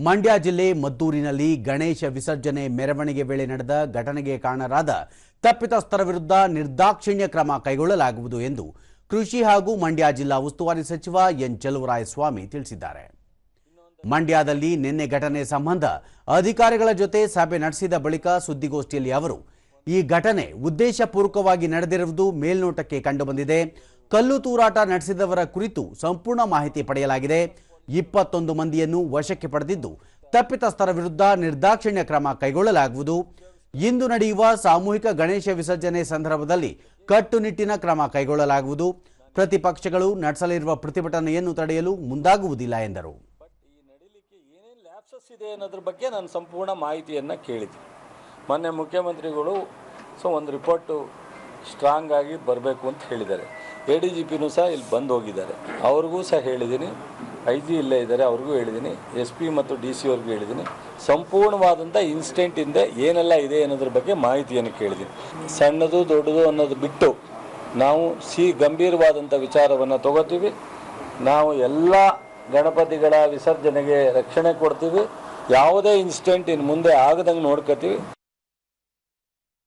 ಮಂಡ್ಯ ಜಿಲ್ಲೆ ಮದ್ದೂರಿನಲ್ಲಿ ಗಣೇಶ ವಿಸರ್ಜನೆ ಮೆರವಣಿಗೆ ವೇಳೆ ನಡೆದ ಘಟನೆಗೆ ಕಾರಣರಾದ ತಪ್ಪಿತಸ್ಥರ ವಿರುದ್ಧ ನಿರ್ದಾಕ್ಷಿಣ್ಯ ಕ್ರಮ ಕೈಗೊಳ್ಳಲಾಗುವುದು ಎಂದು ಕೃಷಿ ಹಾಗೂ ಮಂಡ್ಯ ಜಿಲ್ಲಾ ಉಸ್ತುವಾರಿ ಸಚಿವ ಎನ್ ಸ್ವಾಮಿ ತಿಳಿಸಿದ್ದಾರೆ. ಮಂಡ್ಯದಲ್ಲಿ ನಿನ್ನೆ ಘಟನೆ ಸಂಬಂಧ ಅಧಿಕಾರಿಗಳ ಜೊತೆ ಸಭೆ ನಡೆಸಿದ ಬಳಿಕ ಸುದ್ದಿಗೋಷ್ಠಿಯಲ್ಲಿ ಅವರು, ಈ ಘಟನೆ ಉದ್ದೇಶಪೂರ್ವಕವಾಗಿ ನಡೆದಿರುವುದು ಮೇಲ್ನೋಟಕ್ಕೆ ಕಂಡುಬಂದಿದೆ. ಕಲ್ಲು ತೂರಾಟ ನಡೆಸಿದವರ ಕುರಿತು ಸಂಪೂರ್ಣ ಮಾಹಿತಿ ಪಡೆಯಲಾಗಿದೆ. ಇಪ್ಪತ್ತೊಂದು ಮಂದಿಯನ್ನು ವಶಕ್ಕೆ ಪಡೆದಿದ್ದು, ತಪ್ಪಿತಸ್ಥರ ವಿರುದ್ಧ ನಿರ್ದಾಕ್ಷಿಣ್ಯ ಕ್ರಮ ಕೈಗೊಳ್ಳಲಾಗುವುದು. ಇಂದು ನಡೆಯುವ ಸಾಮೂಹಿಕ ಗಣೇಶ ವಿಸರ್ಜನೆ ಸಂದರ್ಭದಲ್ಲಿ ಕಟ್ಟುನಿಟ್ಟಿನ ಕ್ರಮ ಕೈಗೊಳ್ಳಲಾಗುವುದು. ಪ್ರತಿಪಕ್ಷಗಳು ನಡೆಸಲಿರುವ ಪ್ರತಿಭಟನೆಯನ್ನು ತಡೆಯಲು ಮುಂದಾಗುವುದಿಲ್ಲ ಎಂದರು. ಇದೆ ಅನ್ನೋದ್ರ ಬಗ್ಗೆ ನಾನು ಸಂಪೂರ್ಣ ಮಾಹಿತಿಯನ್ನು ಕೇಳಿದ್ದೆ. ಮೊನ್ನೆ ಮುಖ್ಯಮಂತ್ರಿಗಳು ಸೊ ಒಂದು ರಿಪೋರ್ಟು ಸ್ಟ್ರಾಂಗ್ ಆಗಿ ಬರಬೇಕು ಅಂತ ಹೇಳಿದ್ದಾರೆ. ಎ ಡಿ ಜಿ ಪಿನೂ ಸಹ ಇಲ್ಲಿ ಬಂದು ಹೋಗಿದ್ದಾರೆ. ಅವ್ರಿಗೂ ಸಹ ಹೇಳಿದ್ದೀನಿ. ಐ ಜಿ ಇಲ್ಲೇ ಇದ್ದಾರೆ, ಅವ್ರಿಗೂ ಹೇಳಿದ್ದೀನಿ, ಎಸ್ ಪಿ ಮತ್ತು ಡಿ ಸಿ ಅವ್ರಿಗೂ ಹೇಳಿದ್ದೀನಿ. ಸಂಪೂರ್ಣವಾದಂಥ ಇನ್ಸ್ಟೆಂಟ್ ಹಿಂದೆ ಏನೆಲ್ಲ ಇದೆ ಅನ್ನೋದ್ರ ಬಗ್ಗೆ ಮಾಹಿತಿಯನ್ನು ಕೇಳಿದ್ದೀನಿ. ಸಣ್ಣದು, ದೊಡ್ಡದು ಅನ್ನೋದು ಬಿಟ್ಟು ನಾವು ಸಿ ಗಂಭೀರವಾದಂಥ ವಿಚಾರವನ್ನು ತಗೋತೀವಿ. ನಾವು ಎಲ್ಲ ಗಣಪತಿಗಳ ವಿಸರ್ಜನೆಗೆ ರಕ್ಷಣೆ ಕೊಡ್ತೀವಿ. ಯಾವುದೇ ಇನ್ಸಿಡೆಂಟ್ ಇನ್ನು ಮುಂದೆ ಆಗದಂಗೆ ನೋಡ್ಕೋತೀವಿ.